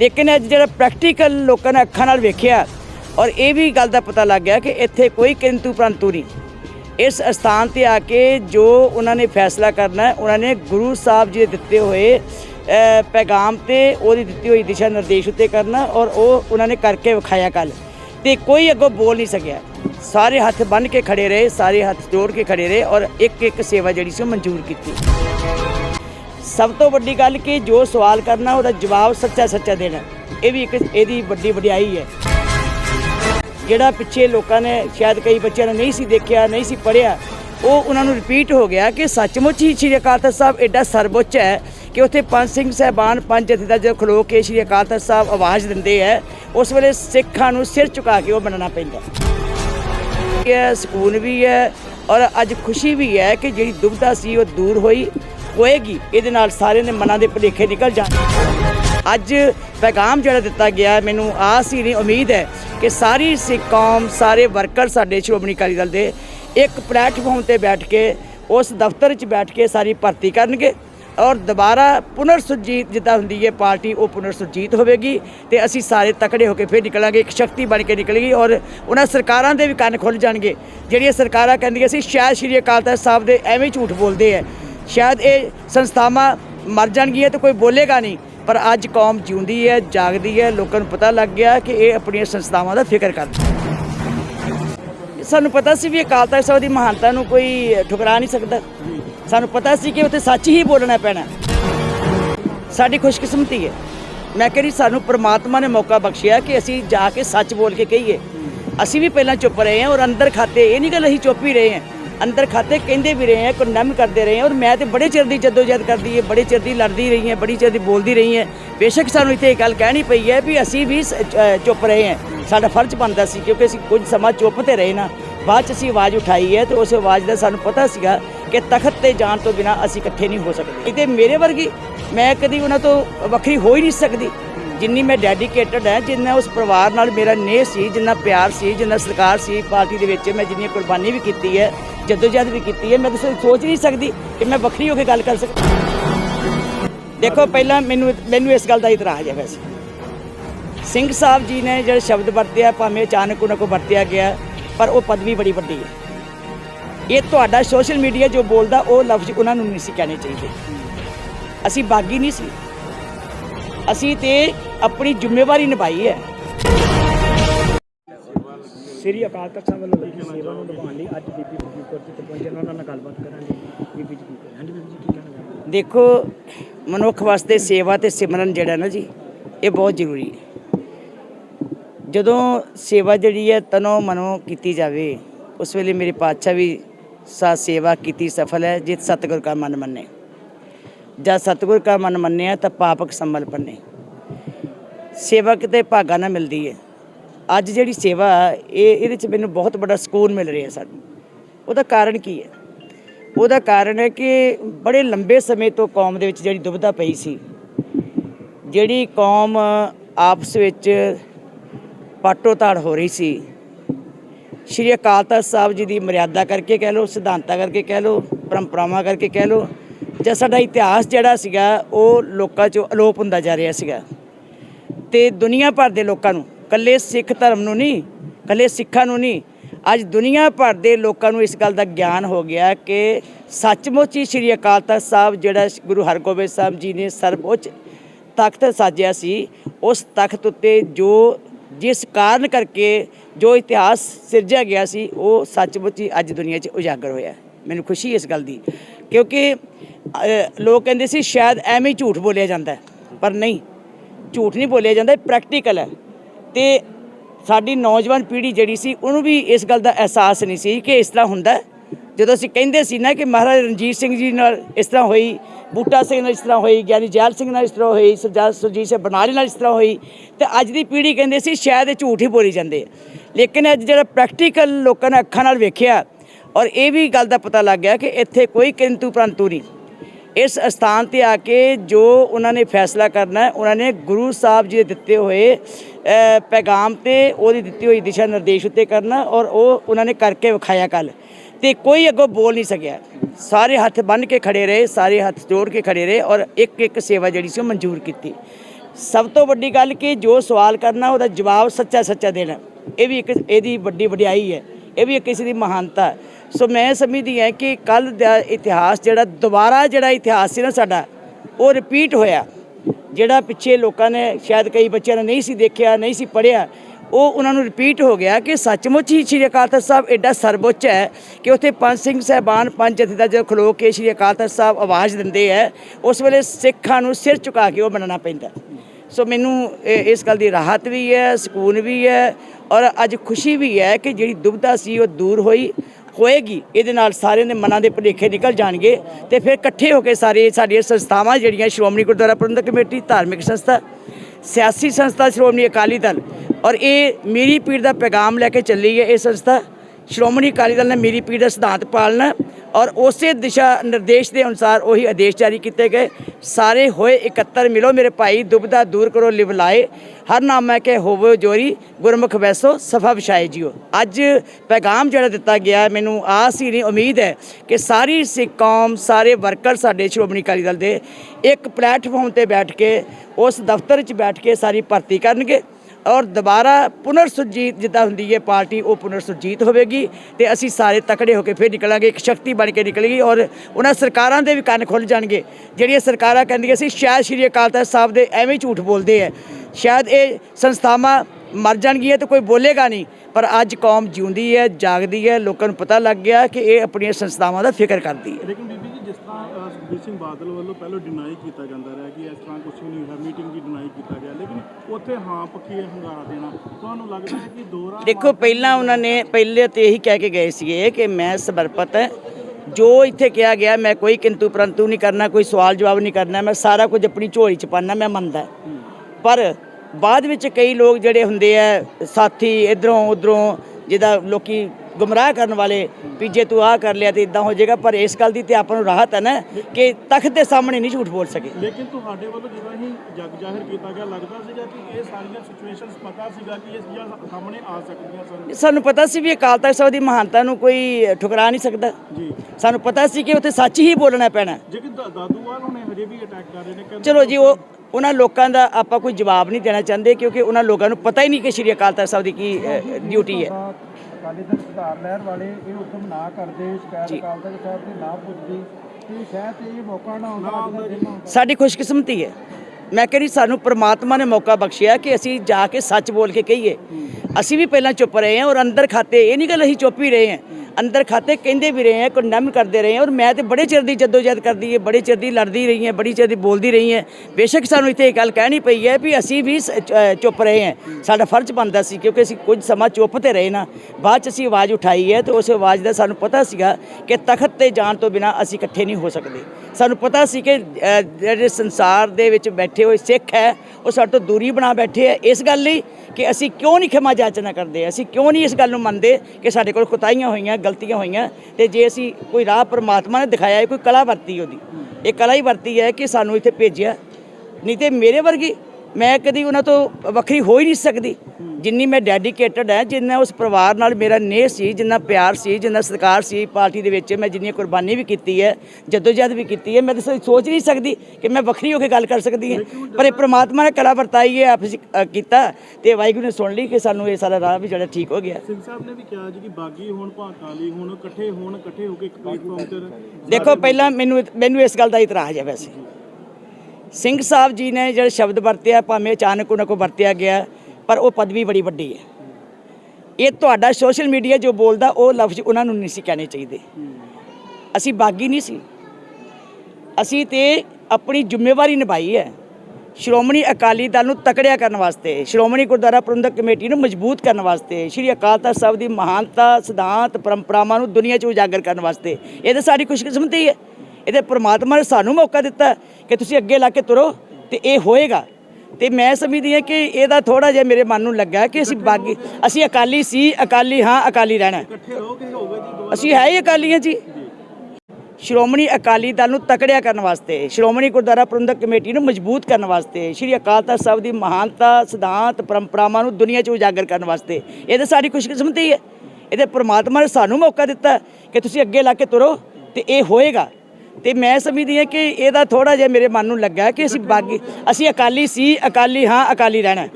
ਲੇਕਿਨ ਅੱਜ ਜਿਹੜਾ ਪ੍ਰੈਕਟੀਕਲ ਲੋਕਾਂ ਨੇ ਅੱਖਾਂ ਨਾਲ ਵੇਖਿਆ ਔਰ ਇਹ ਵੀ ਗੱਲ ਦਾ ਪਤਾ ਲੱਗ ਗਿਆ ਕਿ ਇੱਥੇ ਕੋਈ ਕਿੰਤੂ ਪ੍ਰੰਤੂ ਨਹੀਂ। ਇਸ ਸਥਾਨ ਤੇ ਆ ਕੇ ਜੋ ਉਹਨਾਂ ਨੇ ਫੈਸਲਾ ਕਰਨਾ ਹੈ, ਉਹਨਾਂ ਨੇ ਗੁਰੂ ਸਾਹਿਬ ਜੀ ਦੇ ਦਿੱਤੇ ਹੋਏ ਪੈਗਾਮ ਤੇ ਉਹਦੀ ਦਿੱਤੀ ਹੋਈ ਦਿਸ਼ਾ ਨਿਰਦੇਸ਼ ਉੱਤੇ ਕਰਨਾ ਔਰ ਉਹ ਉਹਨਾਂ ਨੇ ਕਰਕੇ ਵਿਖਾਇਆ ਕੱਲ ਤੇ ਕੋਈ ਅੱਗੋਂ ਬੋਲ ਨਹੀਂ ਸਕਿਆ। ਸਾਰੇ ਹੱਥ ਬੰਨ ਕੇ ਖੜੇ ਰਹੇ, ਸਾਰੇ ਹੱਥ ਜੋੜ ਕੇ ਖੜੇ ਰਹੇ ਔਰ ਇੱਕ ਇੱਕ ਸੇਵਾ ਜਿਹੜੀ ਸੀ ਉਹ ਮਨਜ਼ੂਰ ਕੀਤੀ। ਸਭ ਤੋਂ ਵੱਡੀ ਗੱਲ ਕਿ ਜੋ ਸਵਾਲ ਕਰਨਾ, ਉਹਦਾ ਜਵਾਬ ਸੱਚਾ ਸੱਚਾ ਦੇਣਾ ਇਹ ਵੀ ਇੱਕ ਇਹਦੀ ਵੱਡੀ ਵਡਿਆਈ ਹੈ। ਜਿਹੜਾ ਪਿੱਛੇ ਲੋਕਾਂ ਨੇ ਸ਼ਾਇਦ ਕਈ ਬੱਚਿਆਂ ਨੇ ਨਹੀਂ ਸੀ ਦੇਖਿਆ, ਨਹੀਂ ਸੀ ਪੜਿਆ ਉਹ ਉਹਨਾਂ ਨੂੰ ਰਿਪੀਟ ਹੋ ਗਿਆ ਕਿ ਸੱਚਮੁੱਚ ਹੀ ਸ਼੍ਰੀ ਅਕਾਲ ਤਖਤ ਸਾਹਿਬ ਐਡਾ ਸਰਵਉੱਚ ਹੈ ਕਿ ਉੱਥੇ ਪੰਜ ਸਿੰਘ ਸਹਿਬਾਨ, ਪੰਜ ਜਥੇਦਾਰ ਜਦੋਂ ਖਲੋ ਕੇ ਸ਼੍ਰੀ ਅਕਾਲ ਤਖਤ ਸਾਹਿਬ ਆਵਾਜ਼ ਦਿੰਦੇ ਹੈ, ਉਸ ਵੇਲੇ ਸਿੱਖਾਂ ਨੂੰ ਸਿਰ ਝੁਕਾ ਕੇ ਉਹ ਮੰਨਣਾ ਪੈਂਦਾ ਹੈ। ਸਕੂਨ ਵੀ ਹੈ ਔਰ ਅੱਜ ਖੁਸ਼ੀ ਵੀ ਹੈ ਕਿ ਜਿਹੜੀ ਦੁਬਦਾ ਸੀ ਉਹ ਦੂਰ ਹੋਈ। ਹੋਏਗੀ, ਇਹਦੇ ਨਾਲ ਸਾਰਿਆਂ ਦੇ ਮਨਾਂ ਦੇ ਭੁਲੇਖੇ ਨਿਕਲ ਜਾਣ। ਅੱਜ ਪੈਗਾਮ ਜਿਹੜਾ ਦਿੱਤਾ ਗਿਆ ਮੈਨੂੰ ਆਸ ਹੀ ਨਹੀਂ, ਉਮੀਦ ਹੈ ਕਿ ਸਾਰੀ ਸਿੱਖ ਕੌਮ, ਸਾਰੇ ਵਰਕਰ ਸਾਡੇ ਸ਼੍ਰੋਮਣੀ ਅਕਾਲੀ ਦਲ ਦੇ ਇੱਕ ਪਲੇਟਫਾਰਮ ਤੇ ਬੈਠ ਕੇ, ਉਸ ਦਫ਼ਤਰ 'ਚ ਬੈਠ ਕੇ ਸਾਰੀ ਭਰਤੀ ਕਰਨਗੇ ਔਰ ਦੁਬਾਰਾ ਪੁਨਰ ਸੁਰਜੀਤ ਜਿੱਦਾਂ ਹੁੰਦੀ ਹੈ, ਪਾਰਟੀ ਉਹ ਪੁਨਰ ਸੁਰਜੀਤ ਹੋਵੇਗੀ ਤੇ ਅਸੀਂ ਸਾਰੇ ਤਕੜੇ ਹੋ ਕੇ ਫਿਰ ਨਿਕਲਾਂਗੇ, ਇੱਕ ਸ਼ਕਤੀ ਬਣ ਕੇ ਨਿਕਲੇਗੀ ਔਰ ਉਹਨਾਂ ਸਰਕਾਰਾਂ ਦੇ ਵੀ ਕੰਨ ਖੁੱਲ ਜਾਣਗੇ। ਜਿਹੜੀਆਂ ਸਰਕਾਰਾਂ ਕਹਿੰਦੀਆਂ ਸੀ, ਸ਼ਾਇਦ ਸ਼੍ਰੀ ਅਕਾਲ ਤਖਤ ਸਾਹਿਬ ਦੇ ਐਵੇਂ ਝੂਠ ਬੋਲਦੇ ਆ ਸ਼ਾਇਦ ਇਹ ਸੰਸਥਾਵਾਂ ਮਰ ਜਾਣਗੀਆਂ ਤੇ ਕੋਈ ਬੋਲੇਗਾ ਨਹੀਂ, ਪਰ ਅੱਜ ਕੌਮ ਜਿਉਂਦੀ ਹੈ, ਜਾਗਦੀ ਹੈ, ਲੋਕਾਂ ਨੂੰ ਪਤਾ ਲੱਗ ਗਿਆ ਕਿ ਇਹ ਆਪਣੀਆਂ ਸੰਸਥਾਵਾਂ ਦਾ ਫਿਕਰ ਕਰਦਾ ਸਾਨੂੰ ਪਤਾ ਸੀ ਵੀ ਅਕਾਲ ਤਖਤ ਸਾਹਿਬ ਦੀ ਮਹਾਨਤਾ ਨੂੰ ਕੋਈ ਠੁਕਰਾ ਨਹੀਂ ਸਕਦਾ। ਸਾਨੂੰ ਪਤਾ ਸੀ ਕਿ ਉੱਥੇ ਸੱਚ ਹੀ ਬੋਲਣਾ ਪੈਣਾ ਸਾਡੀ ਖੁਸ਼ਕਿਸਮਤੀ ਹੈ। ਮੈਂ ਕਹਿੰਦੀ ਸਾਨੂੰ ਪ੍ਰਮਾਤਮਾ ਨੇ ਮੌਕਾ ਬਖਸ਼ਿਆ ਕਿ ਅਸੀਂ ਜਾ ਕੇ ਸੱਚ ਬੋਲ ਕੇ ਕਹੀਏ। ਅਸੀਂ ਵੀ ਪਹਿਲਾਂ ਚੁੱਪ ਰਹੇ ਹਾਂ ਔਰ ਅੰਦਰ ਖਾਤੇ ਇਹ ਨਹੀਂ ਗੱਲ ਅਸੀਂ ਚੁੱਪ ਹੀ ਰਹੇ ਹਾਂ। ਅੰਦਰ ਖਾਤੇ ਕਹਿੰਦੇ ਵੀ ਰਹੇ ਹਾਂ ਕੰਡੈਮ ਕਰਦੇ ਰਹੇ ਹਾਂ ਔਰ ਮੈਂ ਤੇ ਬੜੇ ਚਿਰ ਦੀ ਜਦੋਜਹਿਦ ਕਰਦੀ ਹੈ, ਬੜੇ ਚਿਰ ਦੀ ਲੜਦੀ ਰਹੀ ਹਾਂ, ਬੜੀ ਚਿਰ ਦੀ ਬੋਲਦੀ ਰਹੀ ਹਾਂ। ਬੇਸ਼ੱਕ ਸਾਨੂੰ ਇੱਥੇ ਇਹ ਗੱਲ ਕਹਿਣੀ ਪਈ ਹੈ ਵੀ ਅਸੀਂ ਵੀ ਸ- ਚੁੱਪ ਰਹੇ ਹਾਂ। ਸਾਡਾ ਫਰਜ਼ ਬਣਦਾ ਸੀ ਕਿਉਂਕਿ ਅਸੀਂ ਕੁਝ ਸਮਾਂ ਚੁੱਪ ਤੇ ਰਹੇ ਨਾ। ਬਾਅਦ ਚ ਅਸੀਂ ਆਵਾਜ਼ ਉਠਾਈ ਹੈ ਤੇ ਉਸ ਆਵਾਜ਼ ਦਾ ਸਾਨੂੰ ਪਤਾ ਸੀਗਾ ਕਿ ਤਖਤ ਤੇ ਜਾਣ ਤੋਂ ਬਿਨਾ ਅਸੀਂ ਇਕੱਠੇ ਨਹੀਂ ਹੋ ਸਕਦੇ। ਕਿਤੇ ਮੇਰੇ ਵਰਗੀ ਮੈਂ ਕਦੀ ਉਹਨਾਂ ਤੋਂ ਵੱਖਰੀ ਹੋ ਹੀ ਨਹੀਂ ਸਕਦੀ। ਜਿੰਨੀ ਮੈਂ ਡੈਡੀਕੇਟਡ ਹੈ, ਜਿੰਨਾ ਉਸ ਪਰਿਵਾਰ ਨਾਲ ਮੇਰਾ ਨੇਹ ਸੀ, ਜਿੰਨਾ ਪਿਆਰ ਸੀ, ਜਿੰਨਾ ਸਤਿਕਾਰ ਸੀ, ਪਾਰਟੀ ਦੇ ਵਿੱਚ ਮੈਂ ਜਿੰਨੀ ਕੁਰਬਾਨੀ ਵੀ ਕੀਤੀ ਹੈ, ਜਦੋਜਹਿਦ ਵੀ ਕੀਤੀ ਹੈ, ਮੈਂ ਤਾਂ ਸੋਚ ਨਹੀਂ ਸਕਦੀ ਕਿ ਮੈਂ ਵੱਖਰੀ ਹੋ ਕੇ ਗੱਲ ਕਰ ਸਕਦਾ ਦੇਖੋ, ਪਹਿਲਾਂ ਮੈਨੂੰ ਮੈਨੂੰ ਇਸ ਗੱਲ ਦਾ ਇਤਰਾਜ਼ ਹੈ ਵੈਸੇ। ਸਿੰਘ ਸਾਹਿਬ ਜੀ ਨੇ ਜਿਹੜੇ ਸ਼ਬਦ ਵਰਤਿਆ, ਭਾਵੇਂ ਅਚਾਨਕ ਉਹਨਾਂ ਕੋ ਵਰਤਿਆ ਗਿਆ, ਪਰ ਉਹ ਪਦਵੀ ਬੜੀ ਵੱਡੀ ਹੈ। ਇਹ ਤੁਹਾਡਾ ਸੋਸ਼ਲ ਮੀਡੀਆ ਜੋ ਬੋਲਦਾ, ਉਹ ਲਫ਼ਜ਼ ਉਹਨਾਂ ਨੂੰ ਨਹੀਂ ਸੀ ਕਹਿਣੇ ਚਾਹੀਦੇ। ਅਸੀਂ ਬਾਗੀ ਨਹੀਂ ਸੀ। ਅਸੀਂ ਤੇ ਆਪਣੀ ਜ਼ਿੰਮੇਵਾਰੀ ਨਿਭਾਈ ਹੈ। ਸ੍ਰੀ ਅਕਾਲ ਤਖਤ ਸਾਹਿਬ ਵੱਲੋਂ ਲੱਗੀ ਸੇਵਾ ਨੂੰ ਨਿਭਾਉਣ ਲਈ ਅੱਜ ਬੀਬੀ ਫਰੀਦਕੋਟ ਤੇ ਪਹੁੰਚੇ ਨੇ, ਉਹਨਾਂ ਨਾਲ ਗੱਲਬਾਤ ਕਰਾਂਗੇ। ਬੀਬੀ ਜੀ ਕਹਿ- ਹਾਂਜੀ ਬੀਬੀ ਜੀ ਕੀ ਕਹਿਣਾ ਦੇਖੋ ਮਨੁੱਖ ਵਾਸਤੇ ਸੇਵਾ ਤੇ ਸਿਮਰਨ ਜਿਹੜਾ ਨਾ ਜੀ ਇਹ ਬਹੁਤ ਜ਼ਰੂਰੀ ਹੈ। ਜਦੋਂ ਸੇਵਾ ਜਿਹੜੀ ਹੈ ਤਨੋਂ ਮਨੋਂ ਕੀਤੀ ਜਾਵੇ ਉਸ ਵੇਲੇ ਮੇਰੇ ਪਾਤਸ਼ਾਹ ਵੀ ਸਾ ਸੇਵਾ ਕੀਤੀ ਸਫਲ ਹੈ। ਜਿਤ ਸਤਿਗੁਰ ਕਾ ਮਨ ਮੰਨੇ। ਜਦ ਸਤਿਗੁਰ ਕਾ ਮਨ ਮੰਨਿਆ ਤਾਂ ਪਾਪਕ ਸੰਭਲ ਪੰਨੇ। ਸੇਵਾ ਕਿਤੇ ਭਾਗਾ ਨਾਲ ਮਿਲਦੀ ਹੈ ਅੱਜ ਜਿਹੜੀ ਸੇਵਾ ਇਹ ਇਹਦੇ ਚ ਮੈਨੂੰ ਬਹੁਤ ਵੱਡਾ ਸਕੂਨ ਮਿਲ ਰਿਹਾ ਸਾਨੂੰ। ਉਹਦਾ ਕਾਰਨ ਕੀ ਹੈ ਉਹਦਾ ਕਾਰਨ ਹੈ ਕਿ ਬੜੇ ਲੰਬੇ ਸਮੇਂ ਤੋਂ ਕੌਮ ਦੇ ਵਿੱਚ ਜਿਹੜੀ ਦੁਬਿਧਾ ਪਈ ਸੀ। ਜਿਹੜੀ ਕੌਮ ਆਪਸ ਵਿੱਚ ਪਾਟੋ ਤਾੜ ਹੋ ਰਹੀ ਸੀ। ਸ਼੍ਰੀ ਅਕਾਲ ਤਖਤ ਸਾਹਿਬ ਜੀ ਦੀ ਮਰਿਆਦਾ ਕਰਕੇ ਕਹਿ ਲਓ, ਸਿਧਾਂਤਾਂ ਕਰਕੇ ਕਹਿ ਲਓ, ਪਰੰਪਰਾਵਾਂ ਕਰਕੇ ਕਹਿ ਲਓ, ਜਾਂ ਸਾਡਾ ਇਤਿਹਾਸ ਜਿਹੜਾ ਸੀਗਾ, ਉਹ ਲੋਕਾਂ 'ਚੋਂ ਅਲੋਪ ਹੁੰਦਾ ਜਾ ਰਿਹਾ ਸੀਗਾ। ਤੇ ਦੁਨੀਆ ਭਰ ਦੇ ਲੋਕਾਂ ਨੂੰ ਕੱਲੇ ਸਿੱਖ ਧਰਮ ਨੂੰ ਨਹੀਂ ਕੱਲੇ ਸਿੱਖਾਂ ਨੂੰ ਨਹੀਂ, ਅੱਜ ਦੁਨੀਆ ਭਰ ਦੇ ਲੋਕਾਂ ਨੂੰ ਇਸ ਗੱਲ ਦਾ ਗਿਆਨ ਹੋ ਗਿਆ ਕਿ ਸੱਚਮੁੱਚ ਹੀ ਸ੍ਰੀ ਅਕਾਲ ਤਖਤ ਸਾਹਿਬ ਜਿਹੜਾ ਗੁਰੂ ਹਰਗੋਬਿੰਦ ਸਾਹਿਬ ਜੀ ਨੇ ਸਰਵਉੱਚ ਤਖਤ ਸਾਜਿਆ ਸੀ, ਉਸ ਤਖਤ ਉੱਤੇ ਜੋ ਜਿਸ ਕਾਰਨ ਕਰਕੇ ਜੋ ਇਤਿਹਾਸ ਸਿਰਜਿਆ ਗਿਆ ਸੀ, ਉਹ ਸੱਚਮੁੱਚ ਹੀ ਅੱਜ ਦੁਨੀਆ 'ਚ ਉਜਾਗਰ ਹੋਇਆ। ਮੈਨੂੰ ਖੁਸ਼ੀ ਇਸ ਗੱਲ ਦੀ, ਕਿਉਂਕਿ ਲੋਕ ਕਹਿੰਦੇ ਸੀ ਸ਼ਾਇਦ ਐਵੇਂ ਹੀ ਝੂਠ ਬੋਲਿਆ ਜਾਂਦਾ ਪਰ ਨਹੀਂ ਝੂਠ ਨਹੀਂ ਬੋਲਿਆ ਜਾਂਦਾ ਪ੍ਰੈਕਟੀਕਲ ਹੈ। ਤੇ ਸਾਡੀ ਨੌਜਵਾਨ ਪੀੜ੍ਹੀ ਜਿਹੜੀ ਸੀ, ਉਹਨੂੰ ਵੀ ਇਸ ਗੱਲ ਦਾ ਅਹਿਸਾਸ ਨਹੀਂ ਸੀ ਕਿ ਇਸ ਤਰ੍ਹਾਂ ਹੁੰਦਾ ਜਦੋਂ ਅਸੀਂ ਕਹਿੰਦੇ ਸੀ ਨਾ ਕਿ ਮਹਾਰਾਜਾ ਰਣਜੀਤ ਸਿੰਘ ਜੀ ਨਾਲ ਇਸ ਤਰ੍ਹਾਂ ਹੋਈ, ਬੂਟਾ ਸਿੰਘ ਨਾਲ ਇਸ ਤਰ੍ਹਾਂ ਹੋਈ ਗਿਆਨੀ ਜੈਲ ਸਿੰਘ ਨਾਲ ਇਸ ਤਰ੍ਹਾਂ ਹੋਈ, ਸਰਦਾਰ ਸੁਰਜੀਤ ਸਿੰਘ ਬਨਾਲੀ ਨਾਲ ਇਸ ਤਰ੍ਹਾਂ ਹੋਈ, ਤੇ ਅੱਜ ਦੀ ਪੀੜ੍ਹੀ ਕਹਿੰਦੇ ਸੀ ਸ਼ਾਇਦ ਇਹ ਝੂਠ ਹੀ ਬੋਲੀ ਜਾਂਦੇ ਲੇਕਿਨ ਅੱਜ ਜਿਹੜਾ ਪ੍ਰੈਕਟੀਕਲ ਲੋਕਾਂ ਨੇ ਅੱਖਾਂ ਨਾਲ ਵੇਖਿਆ, ਔਰ ਇਹ ਵੀ ਗੱਲ ਦਾ ਪਤਾ ਲੱਗ ਗਿਆ ਕਿ ਇੱਥੇ ਕੋਈ ਕਿੰਤੂ ਪ੍ਰੰਤੂ ਨਹੀਂ। ਇਸ ਸਥਾਨ ਤੇ ਆ ਕੇ ਜੋ ਉਹਨਾਂ ਨੇ ਫੈਸਲਾ ਕਰਨਾ ਹੈ, ਉਹਨਾਂ ਨੇ ਗੁਰੂ ਸਾਹਿਬ ਜੀ ਦੇ ਦਿੱਤੇ ਹੋਏ ਪੈਗਾਮ ਤੇ ਉਹਦੀ ਦਿੱਤੀ ਹੋਈ ਦਿਸ਼ਾ ਨਿਰਦੇਸ਼ ਉੱਤੇ ਕਰਨਾ ਔਰ ਉਹ ਉਹਨਾਂ ਨੇ ਕਰਕੇ ਵਿਖਾਇਆ ਕੱਲ। ਤੇ ਕੋਈ ਅੱਗੋਂ ਬੋਲ ਨਹੀਂ ਸਕਿਆ। ਸਾਰੇ ਹੱਥ ਬੰਨ ਕੇ ਖੜੇ ਰਹੇ, ਸਾਰੇ ਹੱਥ ਜੋੜ ਕੇ ਖੜੇ ਰਹੇ ਔਰ ਇੱਕ ਇੱਕ ਸੇਵਾ ਜਿਹੜੀ ਸੀ ਉਹ ਮਨਜ਼ੂਰ ਕੀਤੀ। ਸਭ ਤੋਂ ਵੱਡੀ ਗੱਲ ਕਿ ਜੋ ਸਵਾਲ ਕਰਨਾ ਉਹਦਾ ਜਵਾਬ ਸੱਚਾ ਸੱਚਾ ਦੇਣਾ। ਇਹ ਵੀ ਇੱਕ ਇਹਦੀ ਵੱਡੀ ਵਡਿਆਈ ਹੈ। ਇਹ ਵੀ ਇੱਕ ਕਿਸੇ ਦੀ ਮਹਾਨਤਾ ਹੈ। ਸੋ ਮੈਂ ਸਮਝਦੀ ਹਾਂ ਕਿ ਕੱਲ ਦਾ ਇਤਿਹਾਸ ਜਿਹੜਾ, ਦੁਬਾਰਾ ਜਿਹੜਾ ਇਤਿਹਾਸ ਸੀ ਨਾ ਸਾਡਾ, ਉਹ ਰਿਪੀਟ ਹੋਇਆ। ਜਿਹੜਾ ਪਿੱਛੇ ਲੋਕਾਂ ਨੇ, ਸ਼ਾਇਦ ਕਈ ਬੱਚਿਆਂ ਨੇ ਨਹੀਂ ਸੀ ਦੇਖਿਆ, ਨਹੀਂ ਸੀ ਪੜ੍ਹਿਆ, ਉਹ ਉਹਨਾਂ ਨੂੰ ਰਿਪੀਟ ਹੋ ਗਿਆ ਕਿ ਸੱਚਮੁੱਚ ਹੀ ਸ਼੍ਰੀ ਅਕਾਲ ਤਖਤ ਸਾਹਿਬ ਐਡਾ ਸਰਵਉੱਚ ਹੈ ਕਿ ਉੱਥੇ ਪੰਜ ਸਿੰਘ ਸਹਿਬਾਨ, ਪੰਜ ਜਥੇਦਾਰ ਜਦੋਂ ਖਲੋ ਕੇ ਸ਼੍ਰੀ ਅਕਾਲ ਤਖਤ ਸਾਹਿਬ ਆਵਾਜ਼ ਦਿੰਦੇ ਹੈ, ਉਸ ਵੇਲੇ ਸਿੱਖਾਂ ਨੂੰ ਸਿਰ ਝੁਕਾ ਕੇ ਉਹ ਮੰਨਣਾ ਪੈਂਦਾ। ਸੋ ਮੈਨੂੰ ਇਹ- ਇਸ ਗੱਲ ਦੀ ਰਾਹਤ ਵੀ ਹੈ, ਸਕੂਨ ਵੀ ਹੈ ਔਰ ਅੱਜ ਖੁਸ਼ੀ ਵੀ ਹੈ ਕਿ ਜਿਹੜੀ ਦੁਬਿਧਾ ਸੀ ਉਹ ਦੂਰ ਹੋਈ ਹੋਏਗੀ, ਇਹਦੇ ਨਾਲ ਸਾਰਿਆਂ ਦੇ ਮਨਾਂ ਦੇ ਭੁਲੇਖੇ ਨਿਕਲ ਜਾਣਗੇ ਤੇ ਫਿਰ ਇਕੱਠੇ ਹੋ ਕੇ ਸਾਰੇ ਸਾਡੀਆਂ ਸੰਸਥਾਵਾਂ ਜਿਹੜੀਆਂ ਸ਼੍ਰੋਮਣੀ ਗੁਰਦੁਆਰਾ ਪ੍ਰਬੰਧਕ ਕਮੇਟੀ, ਧਾਰਮਿਕ ਸੰਸਥਾ, ਸਿਆਸੀ ਸੰਸਥਾ, ਸ਼੍ਰੋਮਣੀ ਅਕਾਲੀ ਦਲ ਔਰ ਇਹ ਮੇਰੀ ਪੀੜ ਦਾ ਪੈਗਾਮ ਲੈ ਕੇ ਚੱਲੀ ਹੈ ਇਹ ਸੰਸਥਾ। ਸ਼੍ਰੋਮਣੀ ਅਕਾਲੀ ਦਲ ਨੇ ਮੇਰੀ ਪੀੜ ਦਾ ਸਿਧਾਂਤ ਪਾਲਣਾ ਔਰ ਉਸੇ ਦਿਸ਼ਾ ਨਿਰਦੇਸ਼ ਦੇ ਅਨੁਸਾਰ ਉਹੀ ਆਦੇਸ਼ ਜਾਰੀ ਕੀਤੇ ਗਏ। ਸਾਰੇ ਹੋਏ ਇਕੱਤਰ ਮਿਲੋ ਮੇਰੇ ਭਾਈ, ਦੁਬਦਾ ਦੂਰ ਕਰੋ, ਲਿਵ ਲਾਏ। ਹਰ ਨਾਮੈ ਕੇ ਹੋਵੋ ਜੋਰੀ, ਗੁਰਮੁਖ ਵੈਸੋ, ਸਫਾ ਵਿਛਾਏ ਜਿਓ। ਅੱਜ ਪੈਗਾਮ ਜਿਹੜਾ ਦਿੱਤਾ ਗਿਆ ਮੈਨੂੰ ਆਸ ਹੀ ਨਹੀਂ, ਉਮੀਦ ਹੈ ਕਿ ਸਾਰੀ ਸਿੱਖ ਕੌਮ, ਸਾਰੇ ਵਰਕਰ ਸਾਡੇ ਸ਼੍ਰੋਮਣੀ ਅਕਾਲੀ ਦਲ ਦੇ ਇੱਕ ਪਲੇਟਫਾਰਮ ਤੇ ਬੈਠ ਕੇ, ਉਸ ਦਫ਼ਤਰ 'ਚ ਬੈਠ ਕੇ ਸਾਰੀ ਭਰਤੀ ਕਰਨਗੇ। ਔਰ ਦੁਬਾਰਾ ਪੁਨਰ ਸੁਰਜੀਤ ਜਿੱਦਾਂ ਹੁੰਦੀ ਹੈ ਪਾਰਟੀ, ਉਹ ਪੁਨਰ ਸੁਰਜੀਤ ਹੋਵੇਗੀ ਤੇ ਅਸੀਂ ਸਾਰੇ ਤਕੜੇ ਹੋ ਕੇ ਫਿਰ ਨਿਕਲਾਂਗੇ, ਇੱਕ ਸ਼ਕਤੀ ਬਣ ਕੇ ਨਿਕਲੇਗੀ ਔਰ ਉਹਨਾਂ ਸਰਕਾਰਾਂ ਦੇ ਵੀ ਕੰਨ ਖੁੱਲ ਜਾਣਗੇ। ਜਿਹੜੀਆਂ ਸਰਕਾਰਾਂ ਕਹਿੰਦੀਆਂ ਸੀ, ਸ਼ਾਇਦ ਸ਼੍ਰੀ ਅਕਾਲ ਤਖਤ ਸਾਹਿਬ ਦੇ ਐਵੇਂ ਝੂਠ ਬੋਲਦੇ ਆ ਸ਼ਾਇਦ ਇਹ ਸੰਸਥਾਵਾਂ ਮਰ ਜਾਣਗੀਆਂ ਤਾਂ ਕੋਈ ਬੋਲੇਗਾ ਨਹੀਂ, ਪਰ ਅੱਜ ਕੌਮ ਜਿਉਂਦੀ ਹੈ ਜਾਗਦੀ ਹੈ ਲੋਕਾਂ ਨੂੰ ਪਤਾ ਲੱਗ ਗਿਆ ਕਿ ਇਹ ਆਪਣੀਆਂ ਸੰਸਥਾਵਾਂ ਦਾ ਫਿਕਰ ਕਰਦੀ ਹੈ ਲੇਕਿਨ ਬੀਬੀ ਜੀ ਜਿਸ ਤਰ੍ਹਾਂ ਅ, ਸੁਖਬੀਰ ਸਿੰਘ ਬਾਦਲ ਵੱਲੋਂ ਪਹਿਲਾਂ ਡਿਨਾਈ ਕੀਤਾ ਜਾਂਦਾ ਰਿਹਾ ਕਿ ਇਸ ਤਰ੍ਹਾਂ ਕੁਝ ਵੀ ਨਹੀਂ ਹੋਇਆ ਮੀਟਿੰਗ ਦੀ ਡਿਨਾਈ ਕੀਤਾ ਗਿਆ। ਲੇਕਿਨ ਉੱਥੇ ਹਾਂ ਪੱਕੀ ਹੰਗਾਰਾ ਦੇਣਾ ਤੁਹਾਨੂੰ ਲੱਗਦਾ ਹੈ ਕਿ ਦੋਹਰਾ ਦੇਖੋ ਪਹਿਲਾਂ ਉਹਨਾਂ ਨੇ ਪਹਿਲੇ ਤੇ ਇਹੀ ਕਹਿ ਕੇ ਗਏ ਸੀਗੇ ਕਿ ਮੈਂ ਸਮਰਪਿਤ ਹੈ। ਜੋ ਇੱਥੇ ਕਿਹਾ ਗਿਆ ਮੈਂ ਕੋਈ ਕਿੰਤੂ ਪਰੰਤੂ ਨਹੀਂ ਕਰਨਾ ਕੋਈ ਸਵਾਲ ਜਵਾਬ ਨਹੀਂ ਕਰਨਾ ਮੈਂ ਸਾਰਾ ਕੁਝ ਆਪਣੀ ਝੋਲੀ ਚ ਪਾਣਾ ਮੈਂ ਮੰਨਦਾ। ਪਰ ਬਾਅਦ ਵਿੱਚ ਕਈ ਲੋਕ ਜਿਹੜੇ ਹੁੰਦੇ ਆ ਸਾਥੀ ਇਧਰੋਂ ਉਧਰੋਂ ਜਿਹਦਾ ਲੋਕੀ ਗੁੰਮਰਾਹ ਕਰਨ ਵਾਲੇ ਵੀ ਜੇ ਤੂੰ ਆਹ ਕਰ ਲਿਆ ਤੇ ਇਦਾਂ ਹੋ ਜਾਏਗਾ ਪਰ ਇਸ ਗੱਲ ਦੀ ਤੇ ਆਪਾਂ ਨੂੰ ਰਾਹਤ ਹੈ ਨਾ ਕਿ ਤਖਤ ਦੇ ਸਾਹਮਣੇ ਨਹੀਂ ਝੂਠ ਬੋਲ ਸਕੇ। ਲੇਕਿਨ ਤੁਹਾਡੇ ਵੱਲੋਂ ਜਦੋਂ ਹੀ ਜੱਗ ਜ਼ਾਹਿਰ ਕੀਤਾ ਗਿਆ ਲੱਗਦਾ ਸੀਗਾ ਕਿ ਇਹ ਸਾਰੀਆਂ ਸਿਚੁਏਸ਼ਨਸ ਪਤਾ ਸੀਗਾ ਕਿ ਇਹ ਚੀਜ਼ਾਂ ਸਾਹਮਣੇ ਆ ਸਕਦੀਆਂ ਸਨ। ਸਾਨੂੰ ਪਤਾ ਸੀ ਵੀ ਅਕਾਲ ਤਖਤ ਸਾਹਿਬ ਦੀ ਮਹਾਨਤਾ ਨੂੰ ਕੋਈ ਠੁਕਰਾ ਨਹੀਂ ਸਕਦਾ। ਜੀ। ਸਾਨੂੰ ਪਤਾ ਸੀ ਕਿ ਉੱਥੇ ਸੱਚ ਹੀ ਬੋਲਣਾ ਪੈਣਾ। ਲੇਕਿਨ ਦਾ- ਦਾਦੂਵਾਲ ਹੁਣੇ ਹਜੇ ਵੀ ਅਟੈਕ ਕਰ ਰਹੇ ਨੇ ਚਲੋ ਜੀ ਉਹ ਉਹਨਾਂ ਲੋਕਾਂ ਦਾ ਆਪਾਂ ਕੋਈ ਜਵਾਬ ਨਹੀਂ ਦੇਣਾ ਚਾਹੁੰਦੇ ਕਿਉਂਕਿ ਉਹਨਾਂ ਲੋਕਾਂ ਨੂੰ ਪਤਾ ਹੀ ਨਹੀਂ ਕਿ ਸ਼੍ਰੀ ਅਕਾਲ ਤਖਤ ਸਾਹਿਬ ਦੀ ਕੀ ਡਿਊਟੀ ਹੈ। ਅਕਾਲੀ ਦਲ ਸੁਧਾਰ ਲਹਿਰ ਵਾਲੇ ਇਹ ਹੁਕਮ ਨਾ ਕਰਦੇ ਸ਼ਿਕਾਇਤ। ਅਕਾਲ ਤਖਤ ਸਾਹਿਬ ਤੇ ਨਾ ਪੁੱਜਦੀ ਤੇ ਸ਼ਾਇਦ ਇਹ ਮੌਕਾ ਨਾ ਦਾ ਆਉਂਦਾ ਸਾਡੀ ਖੁਸ਼ਕਿਸਮਤੀ ਹੈ। ਮੈਂ ਕਹਿੰਦੀ ਸਾਨੂੰ ਪ੍ਰਮਾਤਮਾ ਨੇ ਮੌਕਾ ਬਖਸ਼ਿਆ ਕਿ ਅਸੀਂ ਜਾ ਕੇ ਸੱਚ ਬੋਲ ਕੇ ਕਹੀਏ। ਅਸੀਂ ਵੀ ਪਹਿਲਾਂ ਚੁੱਪ ਰਹੇ ਹਾਂ ਔਰ ਅੰਦਰ ਖਾਤੇ ਇਹ ਨਹੀਂ ਗੱਲ ਅਸੀਂ ਚੁੱਪ ਹੀ ਰਹੇ ਹਾਂ। ਅੰਦਰ ਖਾਤੇ ਕਹਿੰਦੇ ਵੀ ਰਹੇ ਹਾਂ ਕੰਡੈਮ ਕਰਦੇ ਰਹੇ ਹਾਂ ਔਰ ਮੈਂ ਤੇ ਬੜੇ ਚਿਰ ਦੀ ਜਦੋਜਹਿਦ ਕਰਦੀ ਹੈ, ਬੜੇ ਚਿਰ ਦੀ ਲੜਦੀ ਰਹੀ ਹਾਂ, ਬੜੀ ਚਿਰ ਦੀ ਬੋਲਦੀ ਰਹੀ ਹੈ। ਬੇਸ਼ੱਕ ਸਾਨੂੰ ਇੱਥੇ ਇਹ ਗੱਲ ਕਹਿਣੀ ਪਈ ਹੈ ਵੀ ਅਸੀਂ ਵੀ ਸ- ਚੁੱਪ ਰਹੇ ਹਾਂ। ਸਾਡਾ ਫਰਜ਼ ਬਣਦਾ ਸੀ ਕਿਉਂਕਿ ਅਸੀਂ ਕੁਝ ਸਮਾਂ ਚੁੱਪ ਤੇ ਰਹੇ ਨਾ। ਬਾਅਦ ਚ ਅਸੀਂ ਆਵਾਜ਼ ਉਠਾਈ ਹੈ ਤੇ ਉਸ ਆਵਾਜ਼ ਦਾ ਸਾਨੂੰ ਪਤਾ ਸੀਗਾ ਕਿ ਤਖਤ ਤੇ ਜਾਣ ਤੋਂ ਬਿਨਾ ਅਸੀਂ ਇਕੱਠੇ ਨਹੀਂ ਹੋ ਸਕਦੇ। ਸਾਨੂੰ ਪਤਾ ਸੀ ਕਿ ਜਿਹੜੇ ਸੰਸਾਰ ਦੇ ਵਿੱਚ ਬੈਠੇ ਹੋਏ ਸਿੱਖ ਹੈ, ਉਹ ਸਾਡੇ ਤੋਂ ਦੂਰੀ ਬਣਾ ਬੈਠੇ ਹੈ। ਇਸ ਗੱਲ ਲਈ ਕਿ ਅਸੀਂ ਕਿਉਂ ਨਹੀਂ ਖਿਮਾ ਜਾਚਨਾ ਕਰਦੇ, ਅਸੀਂ ਕਿਉਂ ਨਹੀਂ ਇਸ ਗੱਲ ਨੂੰ ਮੰਨਦੇ ਕਿ ਸਾਡੇ ਕੋਲ ਕੁਤਾਈਆਂ ਹੋਈਆਂ ਗਲਤੀਆਂ ਹੋਈਆਂ ਤੇ ਜੇ ਅਸੀਂ ਕੋਈ ਰਾਹ ਪਰਮਾਤਮਾ ਨੇ ਦਿਖਾਇਆ ਹੈ, ਕੋਈ ਕਲਾ ਵਰਤੀ ਉਹਦੀ ਇਹ ਕਲਾ ਹੀ ਵਰਤੀ ਹੈ ਕਿ ਸਾਨੂੰ ਇੱਥੇ ਭੇਜਿਆ। ਨਹੀਂ ਤੇ ਮੇਰੇ ਵਰਗੀ ਮੈਂ ਕਦੀ ਉਹਨਾਂ ਤੋਂ ਵੱਖਰੀ ਹੋ ਹੀ ਨਹੀਂ ਸਕਦੀ। ਜਿੰਨੀ ਮੈਂ ਡੈਡੀਕੇਟਡ ਹੈ ਜਿੰਨਾ ਉਸ ਪਰਿਵਾਰ ਨਾਲ ਮੇਰਾ ਨੇਹ ਸੀ ਜਿੰਨਾ ਪਿਆਰ ਸੀ ਜਿੰਨਾ ਸਤਿਕਾਰ ਸੀ ਪਾਰਟੀ ਦੇ ਵਿੱਚ ਮੈਂ ਜਿੰਨੀ ਕੁਰਬਾਨੀ ਵੀ ਕੀਤੀ ਹੈ ਜਦੋਜਹਿਦ ਵੀ ਕੀਤੀ ਹੈ ਮੈਂ ਤਾਂ ਸੋਚ- ਨਹੀਂ ਸਕਦੀ ਕਿ ਮੈਂ ਵੱਖਰੀ ਹੋ ਕੇ ਗੱਲ ਕਰ ਸਕਦੀ ਹਾਂ। ਪਰ ਇਹ ਪ੍ਰਮਾਤਮਾ ਨੇ ਕਲਾ ਵਰਤਾਈ ਹੈ ਆਪ ਕੀਤਾ ਤੇ ਵਾਹਿਗੁਰੂ ਨੇ ਸੁਣ ਲਈ ਕਿ ਸਾਨੂੰ ਇਹ ਸਾਰਾ ਰਾਹ ਵੀ ਜਿਹੜਾ ਠੀਕ ਹੋ ਗਿਆ। ਸਿੰਘ ਸਾਹਿਬ ਨੇ ਵੀ ਕਿਹਾ ਜੀ ਕਿ ਬਾਗੀ ਹੋਣ ਭਾਕਾਲੀ ਹੋਣ ਇਕੱਠੇ ਹੋਣ ਇਕੱਠੇ ਹੋ ਕੇ ਇੱਕ ਪਲੇਟਫਾਰਮ ਤੇ ਦੇਖੋ ਪਹਿਲਾਂ ਮੈਨੂੰ ਮੈਨੂੰ ਇਸ ਗੱਲ ਦਾ ਇਤਰਾਜ਼ ਹੈ ਵੈਸੇ। ਸਿੰਘ ਸਾਹਿਬ ਜੀ ਨੇ ਜਿਹੜੇ ਸ਼ਬਦ ਵਰਤਿਆ, ਭਾਵੇਂ ਅਚਾਨਕ ਉਹਨਾਂ ਕੋ ਵਰਤਿਆ ਗਿਆ, ਪਰ ਉਹ ਪਦਵੀ ਬੜੀ ਵੱਡੀ ਹੈ। ਇਹ ਤੁਹਾਡਾ ਸੋਸ਼ਲ ਮੀਡੀਆ ਜੋ ਬੋਲਦਾ, ਉਹ ਲਫ਼ਜ਼ ਉਹਨਾਂ ਨੂੰ ਨਹੀਂ ਸੀ ਕਹਿਣੇ ਚਾਹੀਦੇ। ਅਸੀਂ ਬਾਗੀ ਨਹੀਂ ਸੀ। ਅਸੀਂ ਤੇ ਆਪਣੀ ਜ਼ਿੰਮੇਵਾਰੀ ਨਿਭਾਈ ਹੈ। ਸ਼੍ਰੋਮਣੀ ਅਕਾਲੀ ਦਲ ਨੂੰ ਤਕੜਿਆ ਕਰਨ ਵਾਸਤੇ, ਸ਼੍ਰੋਮਣੀ ਗੁਰਦੁਆਰਾ ਪ੍ਰਬੰਧਕ ਕਮੇਟੀ ਨੂੰ ਮਜ਼ਬੂਤ ਕਰਨ ਵਾਸਤੇ, ਸ਼੍ਰੀ ਅਕਾਲ ਤਖਤ ਸਾਹਿਬ ਦੀ ਮਹਾਨਤਾ, ਸਿਧਾਂਤ, ਪਰੰਪਰਾਵਾਂ ਨੂੰ ਦੁਨੀਆ 'ਚ ਉਜਾਗਰ ਕਰਨ ਵਾਸਤੇ। ਇਹ ਤਾਂ ਸਾਡੀ ਖੁਸ਼ਕਿਸਮਤੀ ਹੈ। ਇਹਦੇ ਪ੍ਰਮਾਤਮਾ ਨੇ ਸਾਨੂੰ ਮੌਕਾ ਦਿੱਤਾ ਕਿ ਤੁਸੀਂ ਅੱਗੇ ਲਾ ਕੇ ਤੁਰੋ ਤੇ ਇਹ ਹੋਏਗਾ। ਤੇ ਮੈਂ ਸਮਝਦੀ ਹਾਂ ਕਿ ਇਹਦਾ ਥੋੜਾ ਜਿਹਾ ਮੇਰੇ ਮਨ ਨੂੰ ਲੱਗਾ ਕਿ ਅਸੀਂ ਬਾਗੀ ਅਸੀਂ ਅਕਾਲੀ ਸੀ ਅਕਾਲੀ ਹਾਂ ਅਕਾਲੀ ਰਹਿਣਾ ਅਸੀਂ ਹੈ ਹੀ ਅਕਾਲੀ ਹਾਂ ਜੀ। ਸ਼੍ਰੋਮਣੀ ਅਕਾਲੀ ਦਲ ਨੂੰ ਤਕੜਿਆ ਕਰਨ ਵਾਸਤੇ ਸ਼੍ਰੋਮਣੀ ਗੁਰਦੁਆਰਾ ਪ੍ਰਬੰਧਕ ਕਮੇਟੀ ਨੂੰ ਮਜ਼ਬੂਤ ਕਰਨ ਵਾਸਤੇ ਸ਼੍ਰੀ ਅਕਾਲ ਤਖਤ ਸਾਹਿਬ ਦੀ ਮਹਾਨਤਾ ਸਿਧਾਂਤ ਪਰੰਪਰਾਵਾਂ ਨੂੰ ਦੁਨੀਆ 'ਚ ਉਜਾਗਰ ਕਰਨ ਵਾਸਤੇ ਇਹ ਤਾਂ ਸਾਡੀ ਖੁਸ਼ਕਿਸਮਤੀ ਹੈ। ਇਹਦੇ ਪ੍ਰਮਾਤਮਾ ਨੇ ਸਾਨੂੰ ਮੌਕਾ ਦਿੱਤਾ ਕਿ ਤੁਸੀਂ ਅੱਗੇ ਲਾ ਕੇ ਤੁਰੋ ਤੇ ਇਹ ਹੋਏਗਾ। ਤੇ ਮੈਂ ਸਮਝਦੀ ਹਾਂ ਕਿ ਇਹਦਾ ਥੋੜਾ ਜਿਹਾ ਮੇਰੇ ਮਨ ਨੂੰ ਲੱਗਾ ਕਿ ਅਸੀਂ ਬਾਗੀ ਅਸੀਂ ਅਕਾਲੀ ਸੀ, ਅਕਾਲੀ ਹਾਂ, ਅਕਾਲੀ ਰਹਿਣਾ।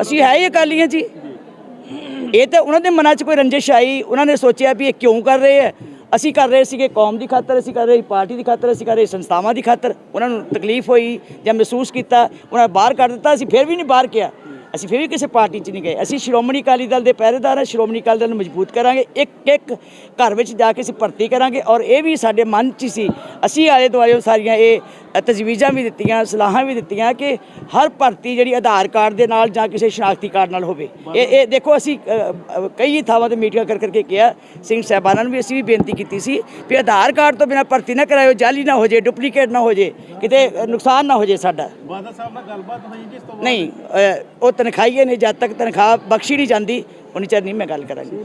ਅਸੀਂ ਹੈ ਹੀ ਅਕਾਲੀ ਹਾਂ ਜੀ। ਇਹ ਤਾਂ ਉਹਨਾਂ ਦੇ ਮਨਾਂ 'ਚ ਕੋਈ ਰੰਜਿਸ਼ ਆਈ, ਉਹਨਾਂ ਨੇ ਸੋਚਿਆ ਵੀ ਇਹ ਕਿਉਂ ਕਰ ਰਹੇ ਹੈ ਅਸੀਂ ਕਰ ਰਹੇ ਸੀਗੇ ਕੌਮ ਦੀ ਖਾਤਰ, ਅਸੀਂ ਕਰ ਰਹੇ ਸੀ ਪਾਰਟੀ ਦੀ ਖਾਤਰ, ਅਸੀਂ ਕਰ ਰਹੇ ਸੰਸਥਾਵਾਂ ਦੀ ਖਾਤਰ। ਉਹਨਾਂ ਨੂੰ ਤਕਲੀਫ ਹੋਈ ਜਾਂ ਮਹਿਸੂਸ ਕੀਤਾ, ਉਹਨਾਂ ਬਾਹਰ ਕੱਢ ਦਿੱਤਾ, ਅਸੀਂ ਫਿਰ ਵੀ ਨਹੀਂ ਬਾਹਰ ਕਿਹਾ। ਅਸੀਂ ਫਿਰ ਵੀ ਕਿਸੇ ਪਾਰਟੀ 'ਚ ਨਹੀਂ ਗਏ। ਅਸੀਂ ਸ਼੍ਰੋਮਣੀ ਅਕਾਲੀ ਦਲ ਦੇ ਪਹਿਰੇਦਾਰ ਹਾਂ ਸ਼੍ਰੋਮਣੀ ਅਕਾਲੀ ਦਲ ਨੂੰ ਮਜ਼ਬੂਤ ਕਰਾਂਗੇ ਇੱਕ ਇੱਕ ਘਰ ਵਿੱਚ ਜਾ ਕੇ ਅਸੀਂ ਭਰਤੀ ਕਰਾਂਗੇ ਔਰ ਇਹ ਵੀ ਸਾਡੇ ਮਨ 'ਚ ਸੀ। ਅਸੀਂ ਆਲੇ ਦੁਆਲੇ ਸਾਰੀਆਂ ਇਹ ਤਜਵੀਜ਼ਾਂ ਵੀ ਦਿੱਤੀਆਂ ਸਲਾਹਾਂ ਵੀ ਦਿੱਤੀਆਂ ਕਿ ਹਰ ਭਰਤੀ ਜਿਹੜੀ ਆਧਾਰ ਕਾਰਡ ਦੇ ਨਾਲ ਜਾਂ ਕਿਸੇ ਸ਼ਨਾਖਤੀ ਕਾਰਡ ਨਾਲ ਹੋਵੇ। ਇਹ ਇਹ ਦੇਖੋ ਅਸੀਂ ਕਈ ਥਾਵਾਂ ਤੇ ਮੀਟਿੰਗਾਂ ਕਰ ਕਰਕੇ ਕਿਹਾ ਸਿੰਘ ਸਾਹਿਬਾਨਾਂ ਨੂੰ ਵੀ ਅਸੀਂ ਵੀ ਬੇਨਤੀ ਕੀਤੀ ਸੀ ਵੀ ਆਧਾਰ ਕਾਰਡ ਤੋਂ ਬਿਨਾਂ ਭਰਤੀ ਨਾ ਕਰਾਇਓ ਜਾਲੀ ਨਾ ਹੋ ਜੇ ਡੁਪਲੀਕੇਟ ਨਾ ਹੋ ਜੇ ਕਿਤੇ ਨੁਕਸਾਨ ਨਾ ਹੋ ਜੇ ਸਾਡਾ। ਬਾਦਲ ਸਾਹਿਬ ਨਾਲ ਗੱਲਬਾਤ ਹੋਈ ਜੀ ਇਸ ਤੋਂ ਬਾਅਦ? ਨਹੀਂ ਅ, ਉਹ ਤਨਖਾਹੀਏ ਨੇ ਜਦ ਤੱਕ ਤਨਖਾਹ ਬਖਸ਼ੀ ਨਹੀਂ ਜਾਂਦੀ ਉਨੀ ਚਿਰ ਨਹੀਂ ਮੈਂ ਗੱਲ ਕਰਾਂਗੀ।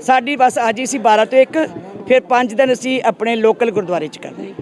ਸਾਡੀ ਬਸ ਅੱਜ ਹੀ ਸੀ 12 ਤੋਂ 1 ਫਿਰ 5 ਦਿਨ ਅਸੀਂ ਆਪਣੇ ਲੋਕਲ ਗੁਰਦੁਆਰੇ ਚ ਕਰਨੀ